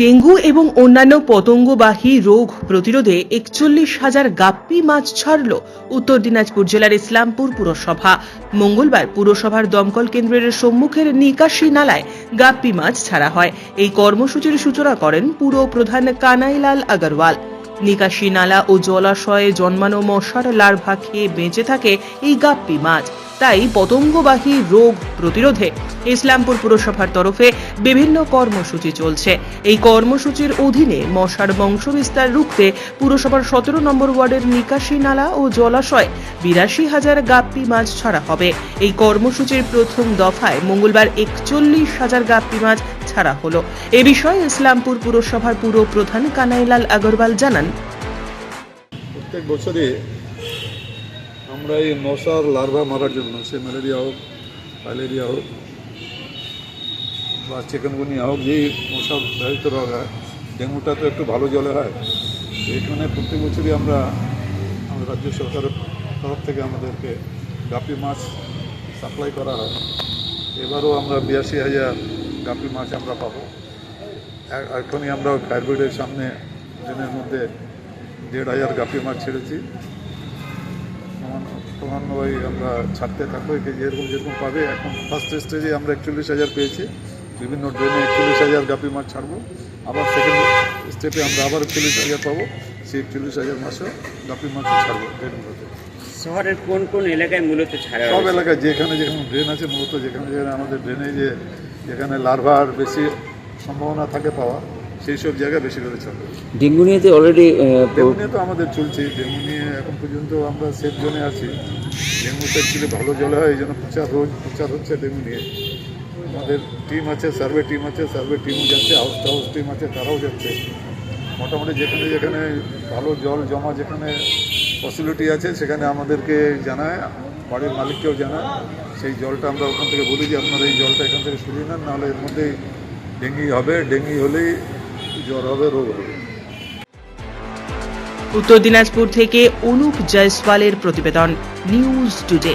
Dengue এবং অন্যান্য পতঙ্গবাহী রোগ প্রতিরোধে একচল্লিশ হাজার গাপ্পি মাছ ছাড়ল উত্তর দিনাজপুর জেলার ইসলামপুর পুরসভা। মঙ্গলবার পুরসভার দমকল কেন্দ্রের সম্মুখের নিকাশি নালায় গাপ্পি মাছ ছাড়া হয়। এই কর্মসূচির সূচনা করেন পুর প্রধান কানাইলাল আগরওয়াল। নিকাশি নালা ও জলাশয়ে জন্মানো মশার লার্ভা খেয়ে বেঁচে থাকে এই গাপ্পি মাছ। তাই পতঙ্গবাহী রোগ প্রতিরোধে ইসলামপুর পুরসভার তরফে বিভিন্ন কর্মসূচি চলছে। এই কর্মসূচির অধীনে মশার বংশবিস্তার রুখতে পুরসভার সতেরো নম্বর ওয়ার্ডের নিকাশি নালা ও জলাশয় বিরাশি হাজার গাপ্পি মাছ ছাড়া হবে। এই কর্মসূচির প্রথম দফায় মঙ্গলবার একচল্লিশ হাজার গাপ্পি মাছ ছাড়া হলো। এ বিষয়ে ইসলামপুর পুরসভার পুর প্রধান কানাইলাল আগরওয়াল জানান। প্রত্যেক বছরে আমরা এই মশার লার্ভা মারার জন্য, সে ম্যালেরিয়া হোক, ফাইলেরিয়া হোক বা চিকেনগুনিয়া হোক, যেই মশার বাহিত রোগ হয়, ডেঙ্গুটা তো একটু ভালো জলে হয়। তো এখানে প্রত্যেক বছরই আমরা, আমাদের রাজ্য সরকারের তরফ থেকে আমাদেরকে গাপি মাছ সাপ্লাই করা হয়। এবারও আমরা বিরাশি হাজার গাপি মাছ আমরা পাবো। এখনই আমরা ফায়ার সামনে দিনের মধ্যে দেড় হাজার গাপি মাছ ছেড়েছি। ক্রমান- ক্রমান্বয়ে আমরা ছাড়তে থাকব যেরকম যেরকম পাবে। এখন ফার্স্ট স্টেজে আমরা একচল্লিশ হাজার পেয়েছি। বিভিন্ন ড্রেনে একচল্লিশ হাজার গাপি মাছ ছাড়বো। আবার সেকেন্ড স্টেপে আমরা আবার একচল্লিশ হাজার পাবো। সেই একচল্লিশ হাজার মাসও গাপি মাছ ছাড়বো ড্রেনগুলোতে শহরের কোন কোন এলাকায় মূলত ছাড়া সব এলাকায় যেখানে যেখানে ড্রেন আছে মূলত যেখানে যেখানে আমাদের ড্রেনে যে যেখানে লার্ভার বেশি সম্ভাবনা থাকে পাওয়া সেই সব জায়গায় বেশি করে ছাড়বো। ডেঙ্গু নিয়ে তো অলরেডি ডেঙ্গু নিয়ে তো আমাদের চলছে। ডেঙ্গু নিয়ে এখন পর্যন্ত আমরা সেফ জোনে আছি। ডেঙ্গু অ্যাকচুয়ালি ভালো জলে হয় এই জন্য প্রচার রোজ প্রচার হচ্ছে ডেঙ্গু নিয়ে আমাদের টিম আছে সার্ভে টিম আছে সার্ভে টিমও যাচ্ছে হাউস হাউস টিম আছে, তারাও যাচ্ছে। মোটামুটি যেখানে যেখানে ভালো জল জমা যেখানে ফসিলিটি আছে, সেখানে আমাদেরকে জানায়, বাড়ির মালিককেও জানায়। সেই জলটা আমরা ওখান থেকে বলি যে, আপনারা এই জলটা এখান থেকে সরিয়ে নেন, নাহলে এর মধ্যেই ডেঙ্গি হবে, ডেঙ্গি হলেই জ্বর হবে, রোগ হবে। উত্তর দিনাজপুর থেকে অনুপ জয়সওয়ালের প্রতিবেদন, নিউজ টুডে।